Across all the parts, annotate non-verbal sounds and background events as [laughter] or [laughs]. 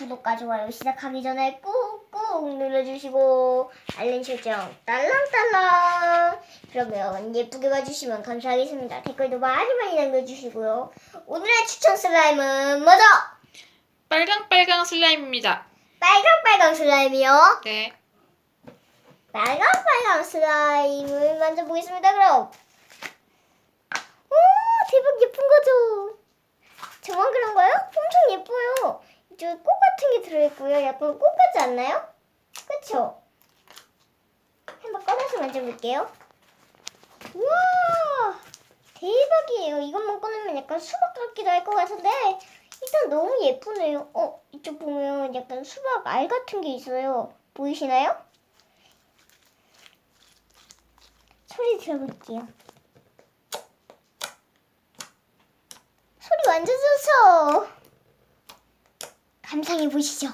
구독과 좋아요 시작하기 전에 꾹꾹 눌러주시고 알림 설정 딸랑딸랑 그러면 예쁘게 봐주시면 감사하겠습니다. 댓글도 많이 많이 남겨주시고요. 오늘의 추천 슬라임은 뭐죠? 빨강빨강 슬라임입니다. 빨강빨강 슬라임이요. 네. 빨강빨강 슬라임을 만져보겠습니다. 그럼 오 대박 예쁜 거죠? 저만 그런가요? 엄청 예뻐요. 들어있고요. 약간 꽃 같지 않나요? 그쵸? 한번 꺼내서 만져볼게요. 우와 대박이에요. 이것만 꺼내면 약간 수박 같기도 할 것 같은데 일단 너무 예쁘네요. 어 이쪽 보면 약간 수박 알 같은 게 있어요. 보이시나요? 소리 들어볼게요. 소리 완전 좋죠? 감상해 보시죠.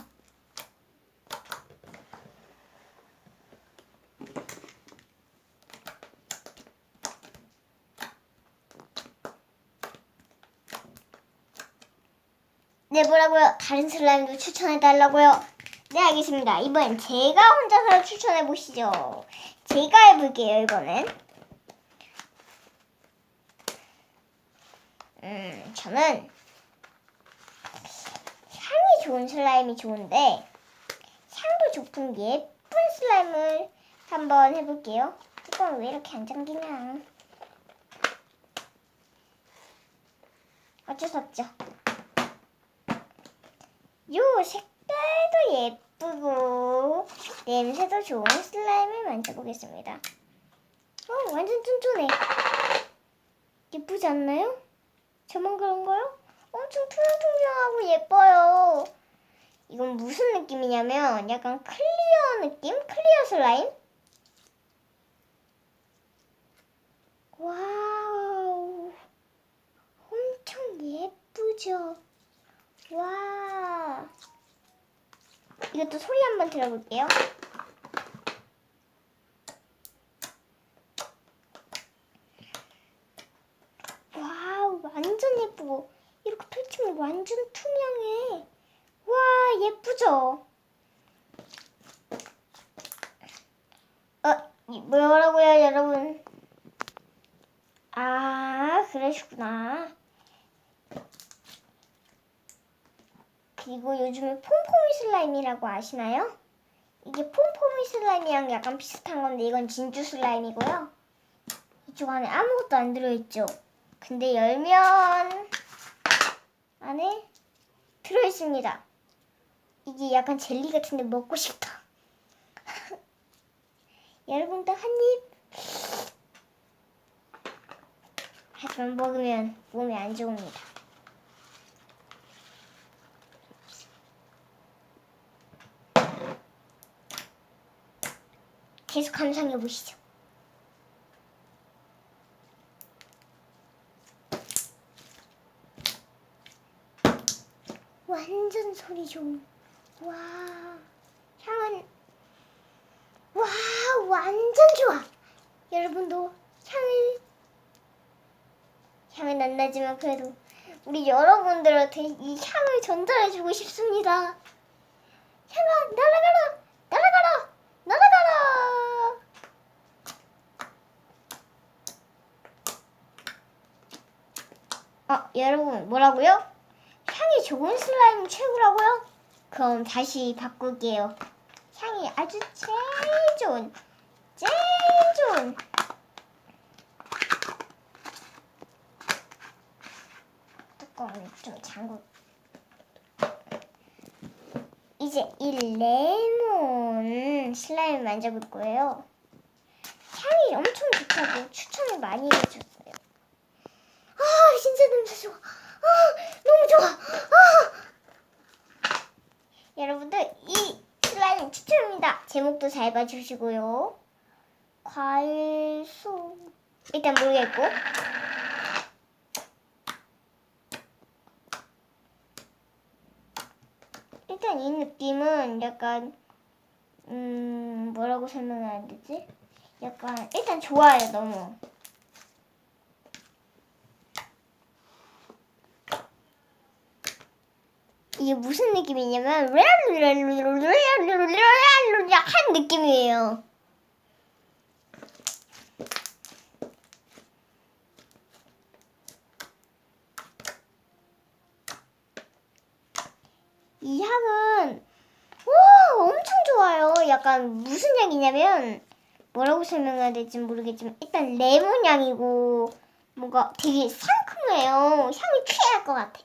네, 뭐라고요? 다른 슬라임도 추천해 달라고요? 네, 알겠습니다. 이번엔 제가 혼자서 추천해 보시죠. 제가 해볼게요, 이거는. 음, 저는 향이 좋은 슬라임이 좋은데 향도 좋은 예쁜 슬라임을 한번 해볼게요. 뚜껑 왜 이렇게 안 잠기냐? 어쩔 수 없죠. 요 색깔도 예쁘고 냄새도 좋은 슬라임을 만져보겠습니다. 어, 완전 쫀쫀해. 예쁘지 않나요? 저만 그런가요? 엄청 투명투명하고 예뻐요. 이건 무슨 느낌이냐면 약간 클리어 느낌? 클리어 슬라임? 와우. 엄청 예쁘죠? 와. 이것도 소리 한번 들어볼게요. 완전 예쁘고 이렇게 펼치면 완전 투명해. 와, 예쁘죠? 어, 이 뭐라고요, 여러분? 아, 그러시구나. 그리고 요즘에 폼폼이 슬라임이라고 아시나요? 이게 폼폼이 슬라임이랑 약간 비슷한 건데 이건 진주 슬라임이고요. 이쪽 안에 아무것도 안 들어있죠. 근데 열면 안에 들어있습니다. 이게 약간 젤리 같은데 먹고 싶다. [laughs] 여러분도 한 입. 하지만 먹으면 몸에 안 좋습니다. 계속 감상해 보시죠. 완전 소리 좋은. 와, 향은 와 완전 좋아. 여러분도 향을 향은 안 나지만 그래도 우리 여러분들한테 이 향을 전달해주고 싶습니다. 향아 날아가라, 날아가라, 날아가라. 어, 여러분 뭐라고요? 향이 좋은 슬라임 최고라고요? 그럼 다시 바꿀게요. 향이 아주 제일 좋은, 제일 좋은. 뚜껑을 좀 잠글. 이제 이 레몬 슬라임 만져볼 거예요. 향이 엄청 좋다고 추천을 많이 해줬어요. 아, 진짜 냄새. 아, 너무 좋아. 아. 여러분들 이 슬라임 추천입니다. 제목도 잘 봐주시고요. 과일소 일단 모르겠고 일단 이 느낌은 약간 음 뭐라고 설명해야 되지? 약간 일단 좋아요 너무. 이게 무슨 느낌이냐면 한 느낌이에요. 이 향은 와 엄청 좋아요. 약간 무슨 향이냐면 뭐라고 설명해야 될지 모르겠지만 일단 레몬 향이고 뭔가 되게 상큼해요. 향이 쾌할 것 같아.